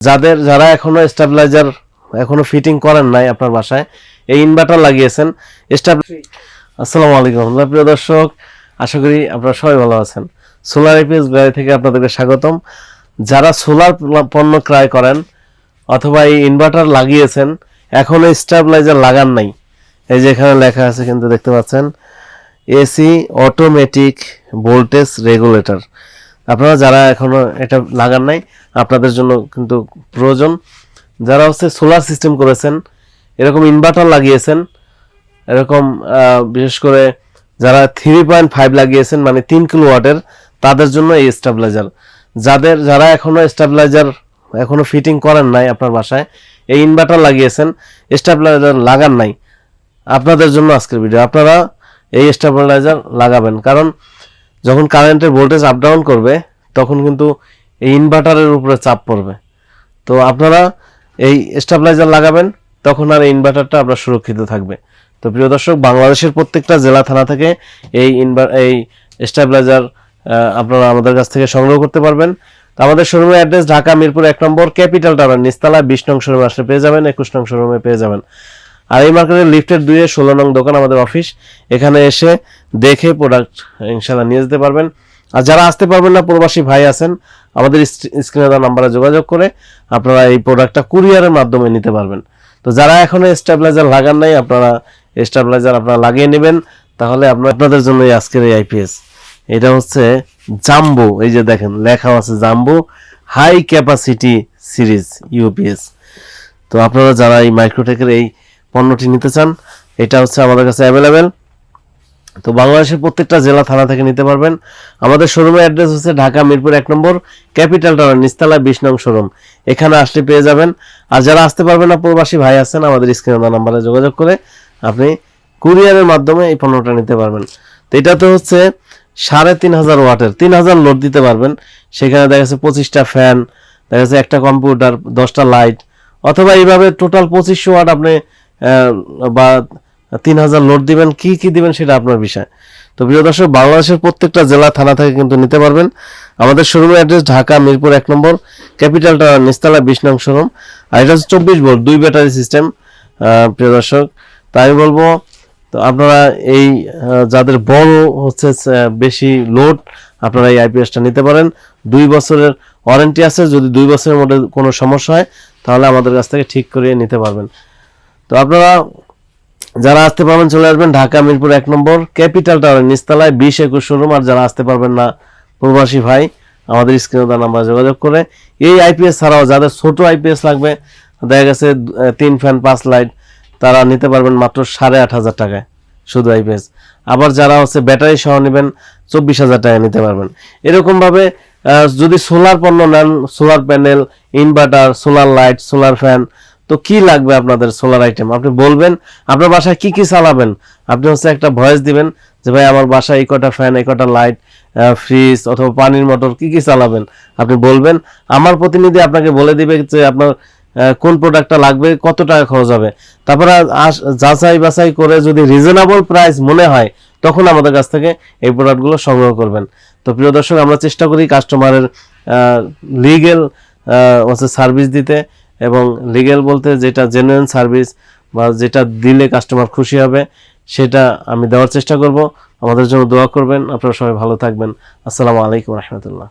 যাদের যারা এখনও স্টেবিলাইজার এখনও ফিটিং করেন নাই আপনার বাসায় এই ইনভার্টার লাগিয়েছেন আসসালামু আলাইকুম প্রিয় দর্শক আশা করি আপনারা সবাই ভালো আছেন। সোলার এপিএস গ্যালারি থেকে আপনাদেরকে স্বাগতম। যারা সোলার পণ্য ক্রয় করেন অথবা এই ইনভার্টার লাগিয়েছেন এখনও স্টেবিলাইজার লাগান নাই। এই যে এখানে লেখা আছে কিন্তু দেখতে পাচ্ছেন এসি অটোমেটিক ভোল্টেজ রেগুলেটর আপনারা যারা এখনও এটা লাগান নাই আপনাদের জন্য কিন্তু প্রয়োজন। যারা হচ্ছে সোলার সিস্টেম করেছেন, এরকম ইনভার্টার লাগিয়েছেন, এরকম বিশেষ করে যারা থ্রি পয়েন্ট ফাইভ লাগিয়েছেন মানে তিন কিলো ওয়াটের, তাদের জন্য এই স্টেবিলাইজার যাদের, যারা এখনও স্টেবিলাইজার এখনও ফিটিং করেন নাই আপনার বাসায়, এই ইনভার্টার লাগিয়েছেন স্টেবিলাইজার লাগান নাই। আপনাদের জন্য আজকের ভিডিও আপনারা এই স্টেবিলাইজার লাগাবেন। কারণ যখন কারেন্টের ভোল্টেজ আপ ডাউন করবে, তখন কিন্তু এই ইনভার্টারের উপরে চাপ পড়বে। তো আপনারা এই স্টেবিলাইজার লাগাবেন, তখন আর এই ইনভার্টারটা আপনার সুরক্ষিত থাকবে। তো প্রিয় দর্শক, বাংলাদেশের প্রত্যেকটা জেলা, থানা থেকে এই ইনভার এই স্টেবিলাইজার আপনারা আমাদের কাছ থেকে সংগ্রহ করতে পারবেন। তো আমাদের শোরুমের অ্যাড্রেস ঢাকা, মিরপুর এক নম্বর ক্যাপিটাল টাওয়ার, নিস্তালা, বিশ নং শোরুমে আসলে পেয়ে যাবেন, একুশ নং শোরুমে পেয়ে যাবেন। আর এই মার্কেটের লিফটের দুইয়ে ষোলো নং দোকান আমাদের অফিস। এখানে এসে দেখে প্রোডাক্ট ইনশাল্লাহ নিয়ে যেতে পারবেন। আর যারা আসতে পারবেন না, প্রবাসী ভাই আছেন, আমাদের স্ক্রিনে দেওয়া নাম্বারে যোগাযোগ করে আপনারা এই প্রোডাক্টটা কুরিয়ারের মাধ্যমে নিতে পারবেন। তো যারা এখনও স্টেবিলাইজার লাগান নাই, আপনারা স্টেবিলাইজার আপনারা লাগিয়ে নেবেন, তাহলে আপনার আপনাদের জন্য এই আজকের এই আইপিএস। এটা হচ্ছে জাম্বো, এই যে দেখেন লেখা আছে jumbo high capacity series UPS. তো আপনারা যারা এই মাইক্রোটেকের এই পণ্যটি নিতে চান, এটা হচ্ছে আমাদের কাছে অ্যাভেলেবেল। তো বাংলাদেশের প্রত্যেকটা জেলা থানা থেকে নিতে পারবেন। আমাদের শোরুমের অ্যাড্রেস হচ্ছে ঢাকা মিরপুর এক নম্বর, ক্যাপিটাল টাওয়ার, নিস্তালা বিশ নং শোরুম। এখানে আসলে পেয়ে যাবেন। আর যারা আসতে পারবেন না, প্রবাসী ভাই আছেন, আমাদের স্ক্রিনে নাম্বারে যোগাযোগ করে আপনি কুরিয়ারের মাধ্যমে এই পণ্যটা নিতে পারবেন। তো এটা তো হচ্ছে সাড়ে তিন হাজার ওয়াটের, তিন হাজার লোড দিতে পারবেন। সেখানে দেখা যাচ্ছে পঁচিশটা ফ্যান, দেখা যাচ্ছে একটা কম্পিউটার, দশটা লাইট, অথবা এইভাবে টোটাল পঁচিশশো ওয়াট আপনি বা তিন হাজার লোড দিবেন, কি কি দিবেন সেটা আপনার বিষয়। তো প্রিয় দর্শক, বাংলাদেশের প্রত্যেকটা জেলা, থানা থেকে কিন্তু নিতে পারবেন। আমাদের শোরুমের অ্যাড্রেস ঢাকা, মিরপুর এক নম্বর, ক্যাপিটাল টাওয়ার, নিস্তালা বিশ নং শোরুম। আর এটা হচ্ছে চব্বিশ ভোল্ট, দুই ব্যাটারি সিস্টেম প্রিয় দর্শক। তাই বলব, তো আপনারা এই যাদের বড় হচ্ছে বেশি লোড, আপনারা এই আইপিএসটা নিতে পারেন। দুই বছরের ওয়ারেন্টি আছে, যদি দুই বছরের মধ্যে কোনো সমস্যা হয়, তাহলে আমাদের কাছ থেকে ঠিক করিয়ে নিতে পারবেন। তো আপনারা যারা আসতে পারবেন চলে আসবেন, ঢাকা, মিরপুর এক নম্বর, ক্যাপিটাল টাওয়ার নিচতলায় বিশ একুশ শোরুম, আর যারা আসতে পারবেন না, প্রবাসী ভাই, আমাদের স্ক্রিনে তার নাম্বার যোগাযোগ করে। এই আইপিএস ছাড়াও যাদের ছোট আইপিএস লাগবে, দেখা গেছে তিন ফ্যান, পাঁচ লাইট, তারা নিতে পারবেন মাত্র সাড়ে আট হাজার টাকায় শুধু আইপিএস আবার যারা হচ্ছে ব্যাটারি সহ নেবেন, চব্বিশ হাজার টাকা নিতে পারবেন। এরকমভাবে যদি সোলার পণ্য নেন solar panel inverter solar light solar fan তো কি লাগবে আপনাদের সোলার আইটেম আপনি বলবেন, আপনার বাসায় কি কি চালাবেন? আপনি হচ্ছে একটা ভয়েস দিবেন যে, ভাই, আমার বাসায় এই কটা ফ্যান এই কটা লাইট ফ্রিজ অথবা পানির মোটর কি কি চালাবেন? আপনি বলবেন, আমার প্রতিনিধি আপনাকে বলে দিবে যে, আপনার কোন প্রোডাক্টটা লাগবে, কত টাকা খরচ হবে? তারপরে যাচাই বাছাই করে যদি রিজনেবল প্রাইস মনে হয়, তখন আমাদের কাছ থেকে এই প্রোডাক্টগুলো সংগ্রহ করবেন। তো প্রিয় দর্শক, আমরা চেষ্টা করি কাস্টমারের লিগেল হচ্ছে সার্ভিস দিতে। এবং লিগেল বলতে যেটা জেনুইন সার্ভিস বা যেটা দিলে কাস্টমার খুশি হবে, সেটা আমি দেওয়ার চেষ্টা করব। আমাদের জন্য দোয়া করবেন। আপনারা সবাই ভালো থাকবেন। আসসালামু আলাইকুম রহমতুল্লাহ।